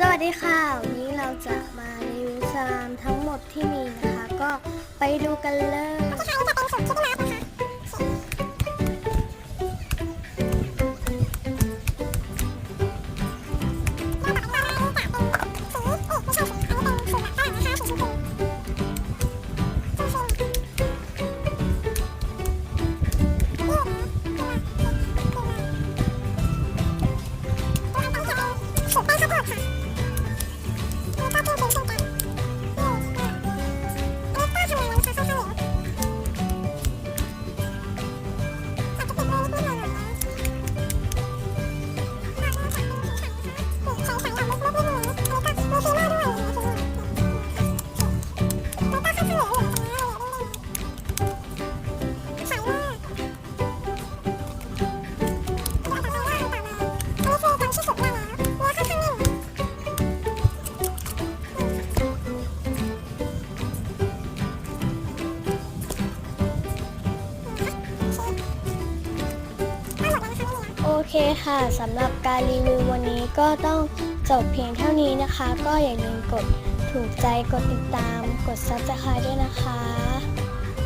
สวัสดีค่ะ วันนี้เราจะมารีวิวซามทั้งหมดที่มีนะคะ ก็ไปดูกันเลย oh on, come on. เคค่ะสำหรับการรีวิววันนี้ก็ต้องจบเพียงเท่านี้นะคะ ก็อย่าลืมกดถูกใจกดติดตาม กด subscribe ด้วยนะคะ